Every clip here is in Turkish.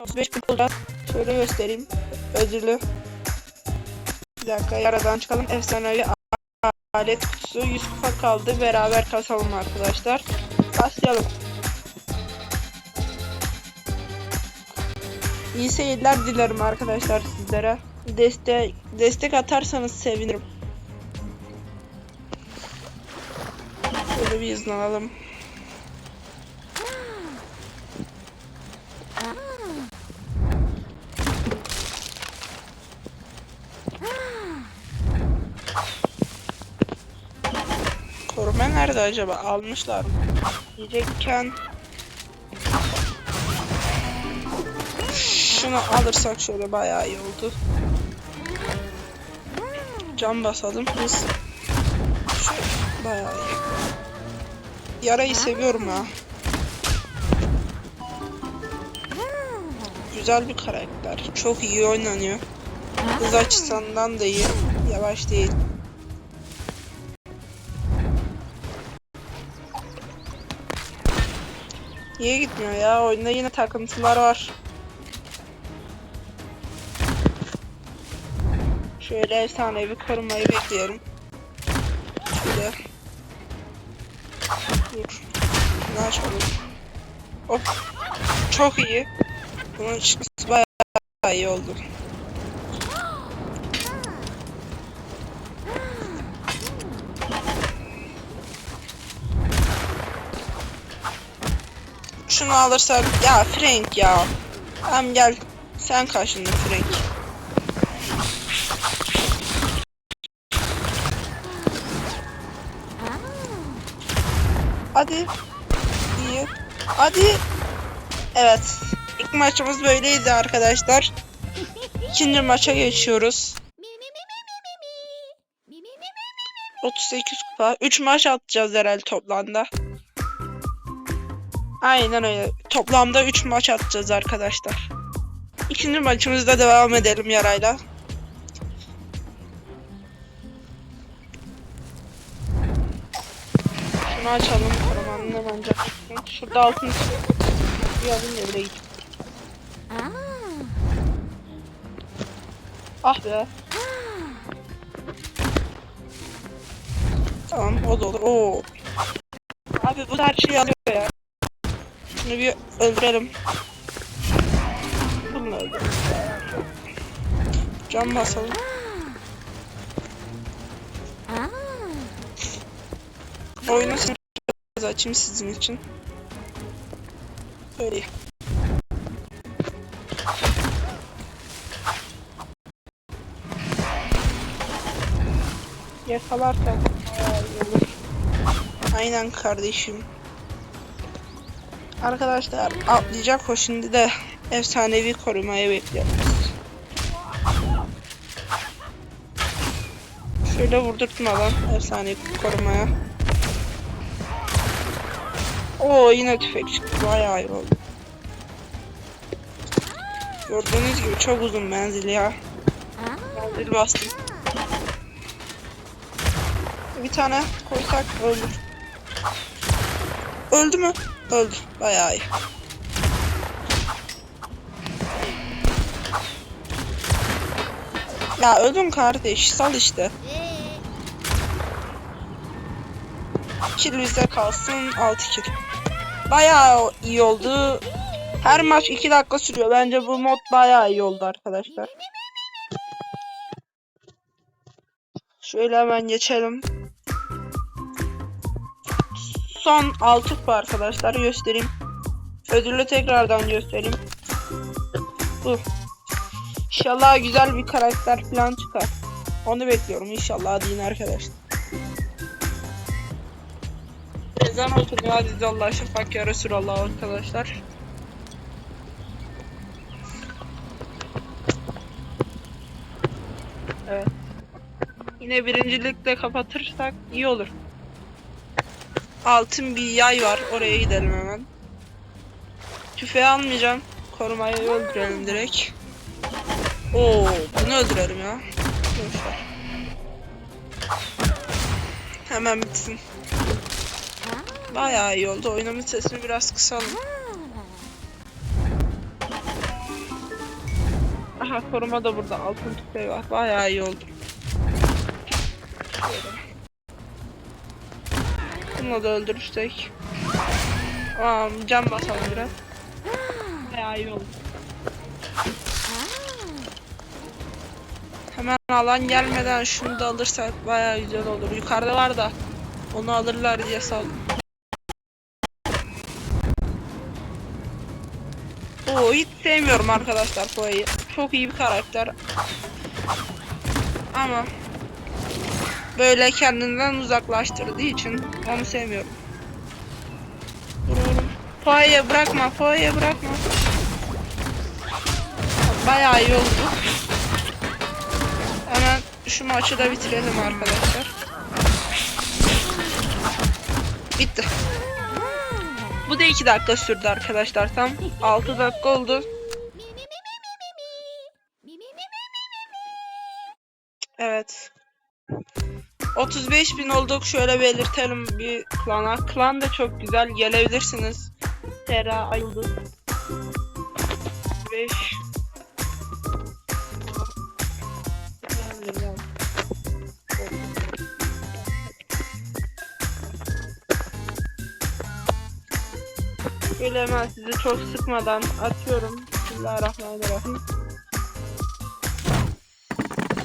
35 bin. Şöyle göstereyim. Ödülü. Bir dakika yaradan çıkalım. Efsanevi alet kutusu. 100 kupa kaldı. Beraber kasalım arkadaşlar. Başlayalım. İyi seyirler dilerim arkadaşlar sizlere. Destek destek atarsanız sevinirim. Şöyle bir izin alalım. Koruma nerede acaba? Almışlar mı? Diyecekken şunu alırsak şöyle bayağı iyi oldu. Cam basalım biz. Şu bayağı iyi. Yarayı seviyorum ha. Güzel bir karakter. Çok iyi oynanıyor. Hız açısından da iyi. Yavaş değil. Niye gitmiyor ya? Oyunda yine takıntılar var. Şöyle efsanevi korumayı bekliyorum. Şöyle. Dur. Ne açalım? Hop. Çok iyi. Bunun çıkması bayağı iyi oldu. Şunu alırsak ya Frank ya. Tamam gel. Sen karşında Frank. Hadi. İyi. Hadi. Evet. İlk maçımız böyleydi arkadaşlar. İkinci maça geçiyoruz. 38 kupa. 3 maç atacağız herhalde toplamda. Aynen öyle. Toplamda 3 maç atacağız arkadaşlar. İkinci maçımızda devam edelim yarayla. Şunu açalım. Hemen canı. Şurada altın bir alayım da buraya. Ah be. Tamam o da olur. Oo. Abi bu her şeyi alıyor. Şunu bir öldürelim. Bunu öldürelim. Cam basalım. Oyunu biraz açayım sizin için. Böyle. Yakalarsak. Aynen kardeşim. Arkadaşlar atlayacak o şimdi de efsanevi korumaya bekliyoruz. Şöyle vurdurtmadan efsanevi korumaya. Oo yine tüfek çıktı bayağı iyi oldu. Gördüğünüz gibi çok uzun menzil ya. Menzil bastım. Bir tane koysak öldür. Öldü mü? Öldü. Bayağı iyi. Ya öldüm kardeş. Sal işte. Kill bize kalsın. 6 kill. Bayağı iyi oldu. Her maç 2 dakika sürüyor. Bence bu mod bayağı iyi oldu arkadaşlar. Şöyle hemen geçelim. Son 6 kupa arkadaşlar göstereyim. Ödülü tekrardan göstereyim. Bu. İnşallah güzel bir karakter falan çıkar. Onu bekliyorum inşallah deyin arkadaşlar. Ezan okunuyor Aziz Allah şafak ya Resulallah arkadaşlar. Evet. Yine birincilikle kapatırsak iyi olur. Altın bir yay var. Oraya gidelim hemen. Tüfeği almayacağım. Korumayı öldürelim direkt. Oo, bunu öldürelim ya. Boşver. Hemen bitsin. Bayağı iyi oldu. Oyunun sesini biraz kısalım. Aha koruma da burada. Altın tüfeği var. Bayağı iyi oldu. Bunu da öldürürsek. Aa, can basalım biraz. Bayağı iyi oldu. Hemen alan gelmeden şunu da alırsak bayağı güzel olur. Yukarıda var da onu alırlar diye sal. Oo hiç sevmiyorum arkadaşlar Poe'yi. Çok iyi bir karakter. Ama böyle kendinden uzaklaştırdığı için onu sevmiyorum. Vuruyorum. Poe'ye bırakma, Poe'ye bırakma. Bayağı iyi oldu. Hemen şu maçı da bitirelim arkadaşlar. Bitti. Bu da 2 dakika sürdü arkadaşlar tam. 6 dakika oldu. Evet. 35 bin olduk. Şöyle belirtelim bir klana. Klan da çok güzel. Gelebilirsiniz. Tera ayıldı. 5 Şöyle hemen sizi çok sıkmadan atıyorum. Bismillahirrahmanirrahim.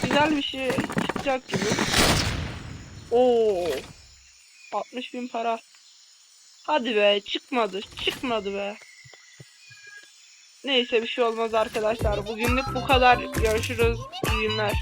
Güzel bir şey çıkacak gibi. Oo. 60 bin para. Hadi be çıkmadı çıkmadı be. Neyse bir şey olmaz arkadaşlar. Bugünlük bu kadar. Görüşürüz. İyi günler.